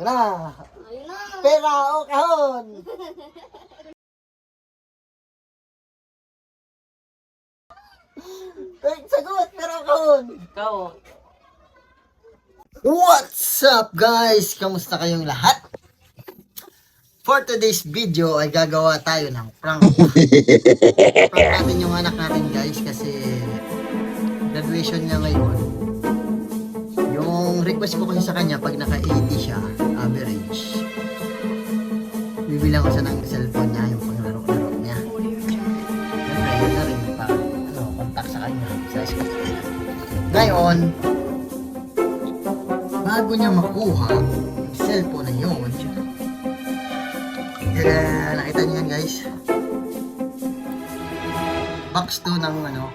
Wala. Na. Pera o kahon. Sagot, pera o kahon. Ikaw, What's up guys? Kamusta kayong lahat? For today's video ay gagawa tayo ng prank. prank natin yung anak natin guys kasi graduation niya ngayon. Yung request ko kasi sa kanya pag naka-80 siya, bibilang ko siya ng cellphone niya, yung panglaro-laro niya. Siyempre, yun na rin pa, ano, contact sa kanya sa school. Ngayon, bago niya makuha yung cellphone na yun, eh, nakita niyo yan guys. Box to ng ano,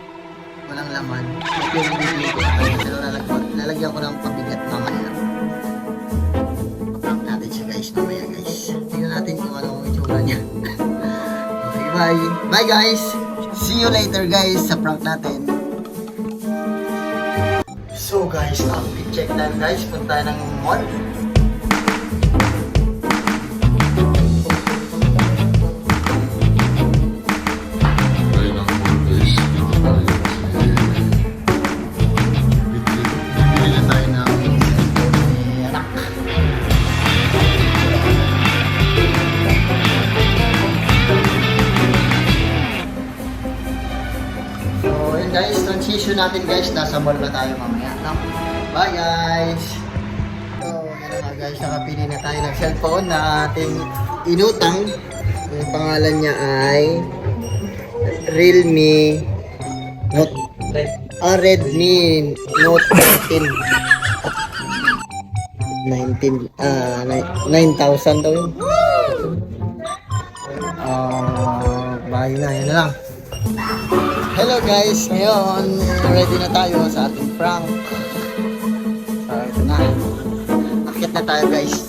walang laman. Ito yung bibili ko pero lalagyan ko ng pabigat mamaya. Bye. Bye guys! See you later guys sa prank natin. So guys, outfit check time guys. Punta ng mall. Transition natin guys. Nasa mall na tayo mamaya. No? Bye guys! So, yun na guys. Nakapili na tayo ng cellphone na ating inutang. Ang pangalan niya ay Realme Note. Ah, Redmi Note 19. 19, ah, nine- 9,000 daw yun. Ah, bahay na, yun na lang. Guys, ngayon ready na tayo sa ating prank. So, ito na. Akit na tayo guys.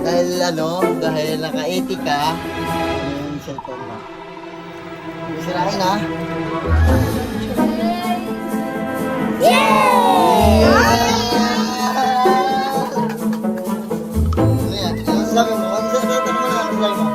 Dahil ano, dahil naka-80 ka, yung cellphone mo. Sirain ha. Ano yan? Ano sabi mo? Ano sabi mo? Ano sabi mo?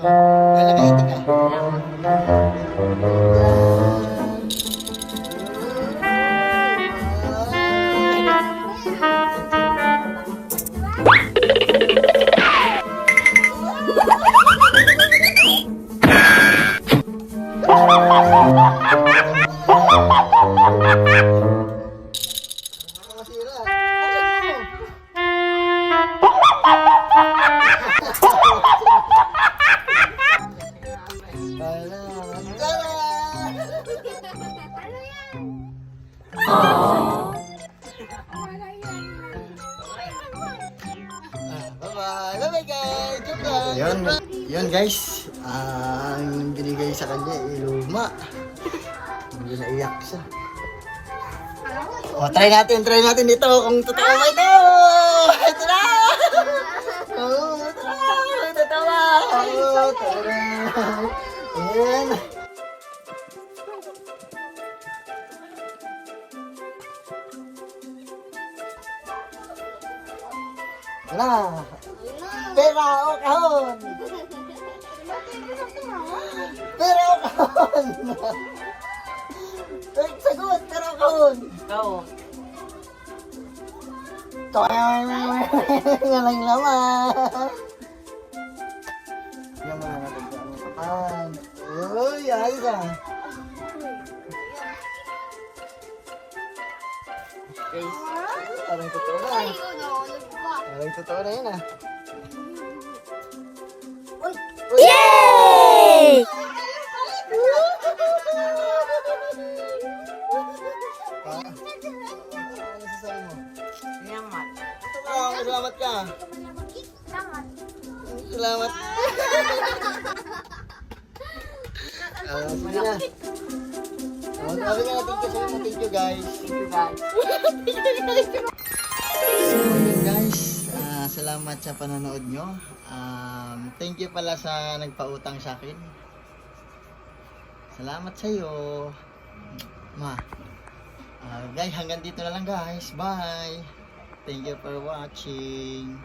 Dahil naka-80 ka. Bye-bye guys! Joke! Yun, yun guys. Ah, ang binigay sa kanya, eh, luma. Hindi naiyak siya. O, try natin, try natin dito kung totoo ba ito! Ito na! Oo, na! Totoo ba? Oo, tara! Ayan. Wala. Pera o kahon! Pera o kahon! Sagot, pera o kahon! Ikaw, Toyang! Walang laman! Yung mga kapan. Uy, ayos ah. guys. Parang totoo na. Parang totoo na yun ah. Yay! Ah, ano? Salamat. Ah, salamat ka. Salamat. Ah, sige na. Ah, sabi nga natin kasi thank you guys. Thank you guys. Salamat sa panonood nyo. Um, thank you pala sa nagpautang sa akin. Salamat sa iyo. Ma. Ah, guys, hanggang dito na lang guys. Bye. Thank you for watching.